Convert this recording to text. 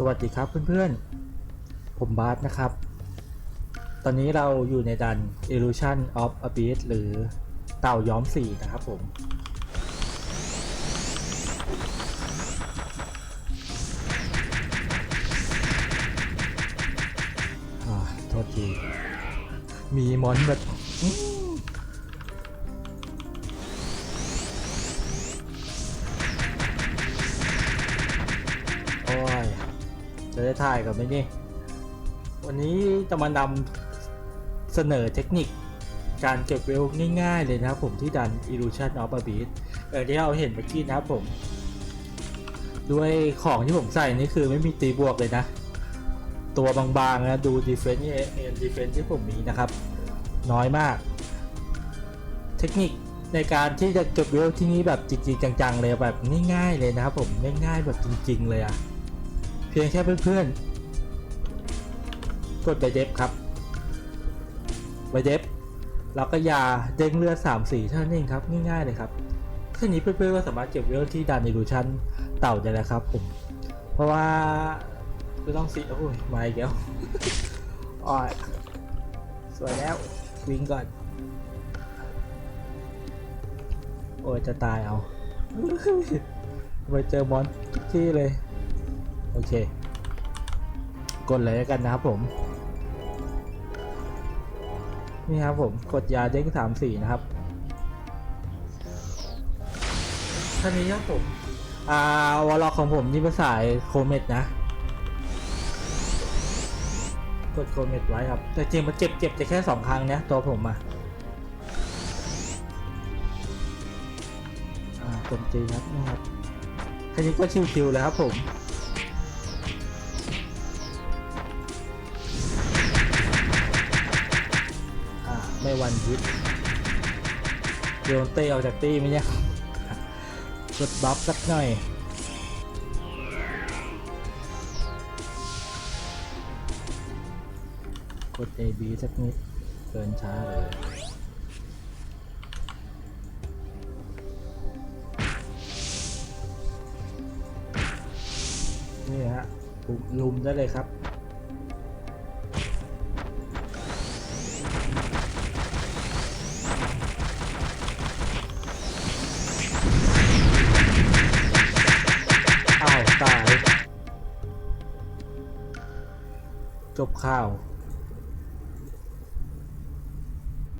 สวัสดีครับเพื่อนๆ ผมบาสนะครับ ตอนนี้เราอยู่ในดัน Illusion of Abyss หรือเต่าย้อมสีนะครับผม โทษที มีมอนแบบ จะได้ถ่ายกันไหมนี่ วันนี้จะมานำเสนอเทคนิคการเก็บเวลง่ายๆเลยนะครับผมที่ดัน Illusion of Abyss เออที่เราเห็นเมื่อกี้นะครับผม ด้วยของที่ผมใส่นี่คือไม่มีตีบวกเลยนะ ตัวบางๆนะ ดู defense นี่เอ็น defense ที่ผมมีนะครับ น้อยมาก เทคนิคในการที่จะเก็บเวลที่นี่แบบจริงๆจังๆเลยแบบง่ายๆเลยนะครับผมง่ายๆแบบจริง ๆ เลยอะเพียงแค่เพื่อนๆ กดไปเดฟครับไปเดฟแล้วก็ยาเด้งเลือด3สีเท่านั้นเองครับ ง่ายๆเลยครับแค่นี้เพื่อนๆก็สามารถเก็บเวลที่ดันในรูชันเต่าได้แล้วครับผม เพราะว่าไม่ต้องสีโอ้ยมาอีกแล้วอ้อยสวยแล้ววิ่งก่อน โอ้ยจะตายเอาไปเจอมอนทุกที่เลย โอเค กดเลยแล้วกันนะครับผม นี่ครับผมกดยาเด้งสามสี่นะครับท่านี้ครับผมอ่าวอลล็อกของผมนี่เป็นสายโคเมตนะ กดโคเมตไว้ครับ แต่จริงมันเจ็บเจ็บจะแค่สองครั้งนะตัวผมอะอ่าโจมตีครับนะครับแค่นี้ก็ชิวๆแล้วครับผม วันพิษโยนเต้ออกจากตีไหมเนี่ยกดบัฟสักหน่อยกด A B สักนิดเกินช้าเลยนี่ฮะลุมลุมได้เลยครับ จบข่าว